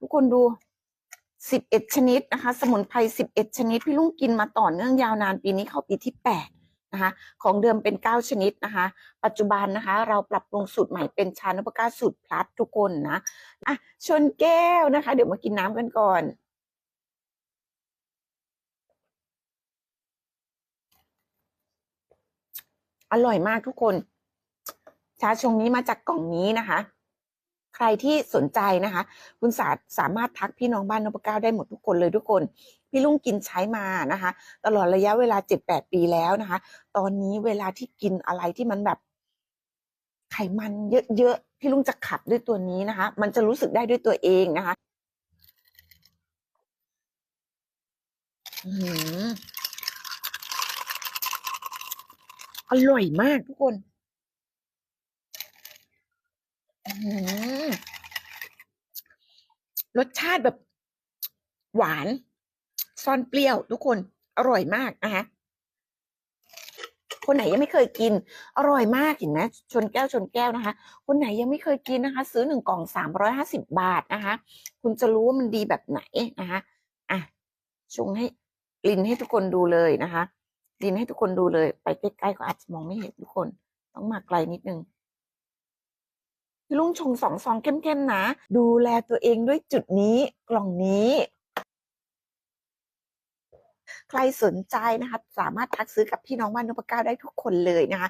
ทุกคนดูสิบเอ็ดชนิดนะคะ สมุนไพรสิบเอ็ดชนิด พี่ลุงกินมาต่อเนื่องยาวนานปีนี้เข้าปีที่แปดนะคะของเดิมเป็นเก้าชนิดนะคะ ปัจจุบันนะคะ เราปรับปรุงสูตรใหม่เป็นชานพก้าสูตรพลัสทุกคนนะอะชนแก้วนะคะ เดี๋ยวมากินน้ำกันก่อน อร่อยมากทุกคน ชาชงนี้มาจากกล่องนี้นะคะ ใครที่สนใจนะคะ คุณสาสามารถทักพี่น้องบ้านนพเก้าได้หมดทุกคนเลยทุกคน พี่ลุงกินใช้มานะคะ ตลอดระยะเวลาเจ็ดแปดปีแล้วนะคะ ตอนนี้เวลาที่กินอะไรที่มันแบบ ไขมันเยอะๆพี่ลุงจะขับด้วยตัวนี้นะคะ มันจะรู้สึกได้ด้วยตัวเองนะคะอร่อยมากทุกคน อื รสชาติแบบหวาน ซ่อนเปรี้ยว ทุกคนอร่อยมากนะคะคนไหนยังไม่เคยกิน อร่อยมากเห็นไหมชนแก้วชนแก้วนะคะ คนไหนยังไม่เคยกินนะคะ ซื้อหนึ่งกล่องสามร้อยห้าสิบบาทนะคะ คุณจะรู้ว่ามันดีแบบไหนนะคะอะชงให้ลินให้ทุกคนดูเลยนะคะลินให้ทุกคนดูเลย ไปใกล้ๆก็อาจจะมองไม่เห็นทุกคน ต้องมาไกลนิดนึง พี่ลุงชงสองซองเข้มๆนะ ดูแลตัวเองด้วยจุดนี้กล่องนี้ ใครสนใจนะคะ สามารถทักซื้อกับพี่น้องบ้านนพเก้าได้ทุกคนเลยนะคะ